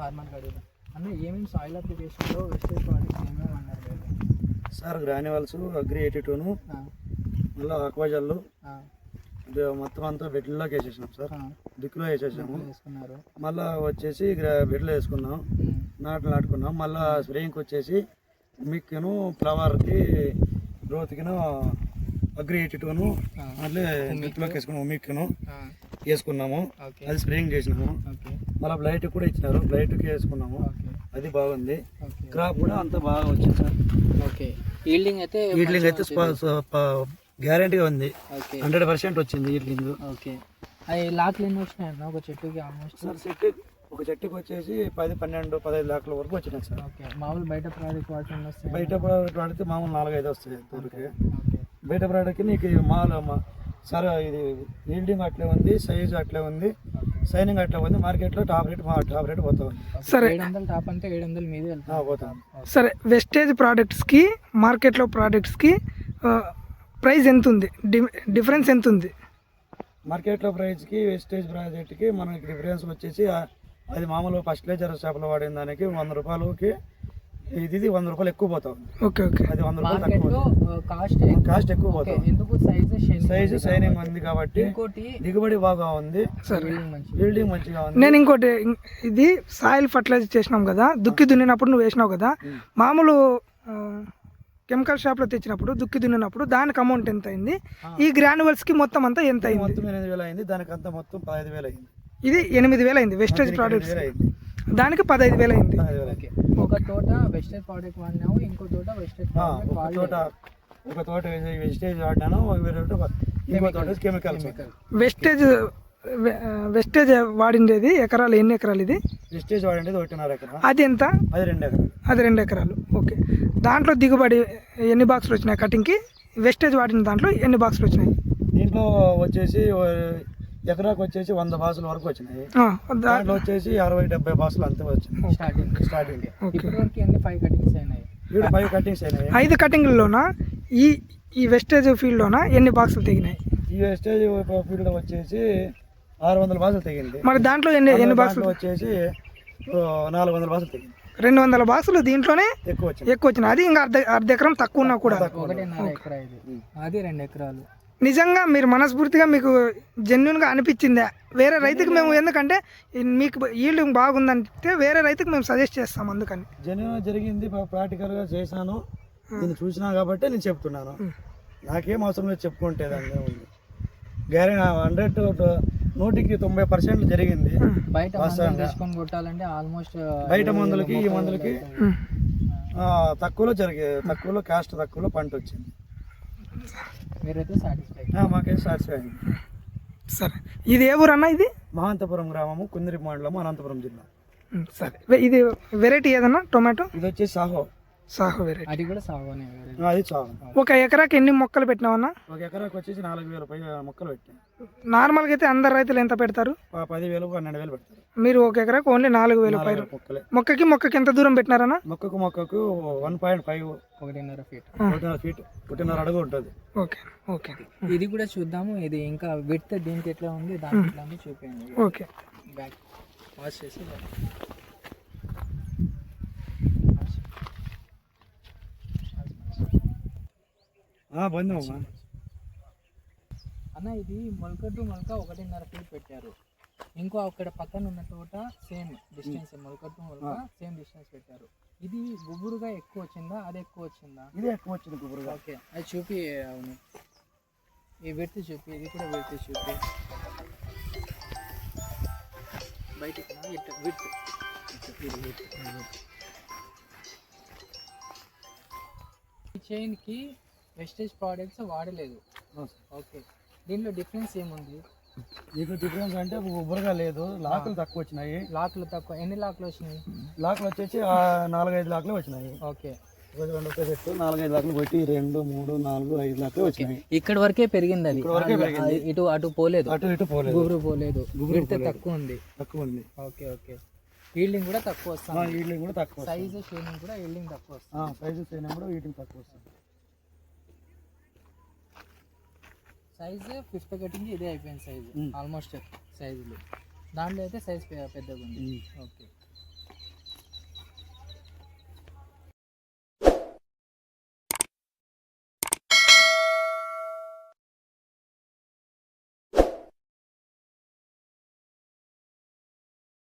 Farmer అడుగుదాం అన్న ఏమేమి సాయిల్ అప్లికేషన్లో వెస్టేజ్ ప్రోడక్ట్స్ ఏమేమి అన్నారు సార్ గ్రాన్యువల్స్ అగ్రి ఎయిటీ టూను మళ్ళీ అక్వాజల్లు ఆ, ఇది మొత్తం అంతా బెడ్లోకి వేసేసినాం సార్. దిక్కులో వేసేసాము. మళ్ళీ వచ్చేసి బెడ్లో వేసుకున్నాం. నాట్లు నాటుకున్నాం. మళ్ళీ స్ప్రేయింగ్కి వచ్చేసి మిక్కిను ఫ్లవర్కి గ్రోత్కిను అగ్రి ఎయిటీ టూను మళ్ళీ దిక్కులోకి వేసుకున్నాము మిక్కిను వేసుకున్నాము. అది స్ప్రేయింగ్ చేసినాము. ఓకే. మళ్ళీ బ్లైట్ కూడా ఇచ్చినారు. బ్లైట్కి వేసుకున్నాము. అది బాగుంది. క్రాప్ కూడా అంత బాగా వచ్చింది సార్. ఓకే. ఈల్డింగ్ అయితే ఈడ్లింగ్ అయితే గ్యారంటీగా ఉంది. హండ్రెడ్ పర్సెంట్ వచ్చింది ఈడ్లింగ్ ఓకే. అవి లాక్లు ఎన్ని వచ్చినాయి అన్న? ఒక చెట్టుకి ఆల్మోస్ట్ సార్ చెట్టు ఒక చెట్టుకి వచ్చేసి పది పన్నెండు పదహైదు లాఖల వరకు వచ్చినాయి సార్. ఓకే. మామూలు బయట ప్రోడక్ట్ వాటి ఎన్ని వస్తాయి? బయట ప్రోడక్ట్ వాడితే మామూలు నాలుగైదు వస్తాయి ఓకే. బయట ప్రోడక్ట్కి నీకు మాల్ మా- సార్ ఇది ఈల్డింగ్ అట్లే ఉంది సైజ్ అట్లే ఉంది. సైనింగ్ అట్లే ఉంది మార్కెట్లో టాప్ రేట్ టాప్ రేట్ పోతా సరే. ఏడు వందలు టాప్ అంటే ఏడు వందలు మీదే పోతా సరే వెస్టేజ్ ప్రోడక్ట్స్కి మార్కెట్లో ప్రోడక్ట్స్కి ప్రైస్ ఎంత ఉంది డిఫరెన్స్ ఎంత ఉంది మార్కెట్లో ప్రైస్కి వేస్టేజ్ ప్రాజెక్ట్కి మనకి డిఫరెన్స్ వచ్చేసి అది మామూలు ఫస్టిలైజర్ షాప్లో వాడిన దానికి వంద రూపాయలకి ఇది ఇది వంద రూపాయలు ఎక్కువ పోతా ఓకే ఓకే. అది వంద రూపాయలు తక్కువ కాస్ట్ కాస్ట్ ఎక్కువ పోతా ఎందుకు? సైజ్ సైజు సైనింగ్ ఉంది కాబట్టి ఇంకోటి దిగుబడి బాగా ఉంది. బిల్డింగ్ మంచిగా ఉంది. నేను ఇంకోటి ఇది సాయిల్ ఫర్టిలైజర్ చేసినాం కదా దుక్కి దున్నినప్పుడు నువ్వు వేసినావు కదా మామూలు కెమికల్ షాప్లో తెచ్చినప్పుడు దుక్కి దున్నినప్పుడు దానికి అమౌంట్ ఎంత అయింది? ఈ గ్రాన్యువల్స్కి మొత్తం అంతా ఎంత అయింది? మొత్తం ఎనిమిది వేలు అయింది దానికి అంతా మొత్తం పదహైదు వేలు అయింది. ఇది ఎనిమిది వేలు అయింది వెస్టేజ్ ప్రోడక్ట్స్ దానికి పదహైదు వేలు అయింది. ఒక తోట వెస్టర్న్ ప్రోడక్ట్ వాడినాము ఇంకో తోట ఒక తోట ఒక తోట వెజిటేజ్ వాడినాను ఇంకో తోట కెమికల్స్ వెస్టేజ్ వెస్టేజ్ వాడిండేది ఎకరాలు ఎన్ని ఎకరాలు ఇది? వెజిటేజ్ వాడింది ఒకటిన్నర ఎకరా. అది ఎంత? అది రెండు ఎకరాలు. అది రెండు ఎకరాలు. ఓకే. దాంట్లో దిగుబడి ఎన్ని బాక్సులు వచ్చినాయి కటింగ్కి? వెస్టేజ్ వాడిన దాంట్లో ఎన్ని బాక్సులు వచ్చినాయి? దీంట్లో వచ్చేసి ఎకరాకు వచ్చేసి వంద బాసుల వరకు వచ్చినాయి. దాంట్లో వచ్చేసి అరవై డెబ్బై బాసులు అంతే వచ్చినాయి. స్టార్టింగ్. స్టార్టింగ్. ఓకే. ఇప్పటి వరకు ఎన్ని ఫైవ్ కటింగ్స్ అయినాయి? ఈడ ఫైవ్ కటింగ్స్ అయినాయి. ఐదు కటింగ్లలోన? ఈ ఈ వెస్టేజ్ ఫీల్డ్లోన ఎన్ని బాక్సులు తెగినాయి? ఈ వెస్టేజ్ ఫీల్డ్ వచ్చేసి ఆరు వందల బాసులు తెగింది. మరి దాంట్లో ఎన్ని ఎన్ని బాక్సులు? వచ్చేసి నాలుగు వందల బాసులు తెగింది. రెండు వందల బాక్సులు దీంట్లోనే ఎక్కువ వచ్చినాయి. అది ఇంకా అర్ధ అర్ధ ఎకరం తక్కువ ఉన్నా కూడా. ఒకటిన్నర ఎకరా ఇది. అది రెండు ఎకరాలు. నిజంగా మీరు మనస్ఫూర్తిగా మీకు జెన్యున్గా అనిపించిందా? వేరే రైతుకి మేము ఎందుకంటే ఈ మీకు ఈల్డ్ బాగుందంటే వేరే రైతుకి మేము సజెస్ట్ చేస్తాం అందుకని. జెన్యున్ జరిగింది ప్రాక్టికల్గా చేశాను. నేను చూసినా కాబట్టి నేను చెప్తున్నాను. నాకేం అవసరం లేదు చెప్పుకుంటే దాని ఉంది. గ్యారెంటీ హండ్రెడ్ నూటికి తొంభై పర్సెంట్ జరిగింది. బయట. తీసుకొని కొట్టాలంటే ఆల్మోస్ట్ బయట మందులకి ఈ మందులకి తక్కువలో జరిగే తక్కువలో కాస్ట్ తక్కువలో పంట వచ్చింది మీరైతే సాటిస్ఫై ఆ, మాకేం సాటిస్ఫై అయింది సరే. ఇది ఏ ఊరు అన్న ఇది? మహాంతపురం గ్రామము కుందిరి మండలం అనంతపురం జిల్లా. సరే. ఇది వెరైటీ ఏదన్నా? టొమాటో? ఇది వచ్చేసి సాహో. సాహో వెరైటీ. అది కూడా సాగునే ఆ, అది చాలు ఒక ఎకరాకి ఎన్ని మొక్కలు పెట్టినావన్నా? ఒక ఎకరాకి వచ్చేసి నాలుగు వేల పై మొక్కలు పెట్టాను. నార్మల్గా అయితే అందరు రైతులు ఎంత పెడతారు? ప- పదివేలు పన్నెండు వేలు పెడతారు. మీరు ఒక ఎకరాకు ఓన్లీ నాలుగు వేల పైరు మొక్కలే. మొక్కకి మొక్కకి ఎంత దూరం పెట్టినారన్నా? మొక్కకు మొక్కకు వన్ పాయింట్ ఫైవ్ ఒకటిన్నర ఫీట్ ఒకటిన్నర ఫీట్ ఒకటిన్నర అడుగు ఉంటుంది. Okay okay. ఇది కూడా చూద్దాము. ఇది ఇంకా విత్ దీనికి ఎట్లా ఉంది దానికి ఎట్లా ఉంది చూపించండి ఓకే. బ్యాక్ వాష్ చేసి అన్న ఇది మొలక టు మొలక ఒకటిన్నర ఫీట్ పెట్టారు. ఇంకో అక్కడ పక్కన ఉన్న తోట సేమ్ డిస్టెన్స్ మొలక టు మొలక సేమ్ డిస్టెన్స్ పెట్టారు. ఇది గుబురుగా ఎక్కువ వచ్చిందా? అది ఎక్కువ వచ్చిందా? ఇదే ఎక్కువ వచ్చింది గుబురుగా. ఓకే అది చూపి అవును. ఈ వెట్టి చూపి ఇది కూడా వెట్టి చూపి. బయటికి రా, ఇటు విత్ ఇది width, ఇది width. ఈ చైన్కి వెస్టేజ్ ప్రోడక్ట్స్ వాడలేదు. ఓకే దీనిలో డిఫరెన్స్ ఏముంది? నీకు డిఫరెన్స్ అంటే గుబురుగా లేదు. లాకులు తక్కువ వచ్చినాయి. లాక్లు తక్కువ. ఎన్ని లాక్లు వచ్చినాయి? లాకులు వచ్చేసి నాలుగైదు లాకులు వచ్చినాయి. ఓకే రెండు నాలుగైదు లాకులు మూడు నాలుగు ఐదు లాకులు వచ్చినాయి. ఇక్కడ వరకే పెరిగింది అది. ఇక్కడ ఇటు అటు పోలేదు. అటు ఇటు పోలేదు. గుబురు పోలేదు. విడత తక్కువ ఉంది. తక్కువ ఉంది. ఓకే ఓకే ఈల్డింగ్ కూడా తక్కువ వస్తుంది. ఈల్డింగ్ కూడా తక్కువ. సైజ్ షేడింగ్ కూడా ఈల్డింగ్ తక్కువ వస్తుంది. సైజు చేయడం కూడా వీటికి తక్కువ వస్తుంది. సైజ్ ఫిఫ్త్ కటింగ్ ఇదే అయిపోయింది సైజ్. ఆల్మోస్ట్ సైజులు దాంట్లో అయితే సైజ్ పెద్దగా ఉంది. ఓకే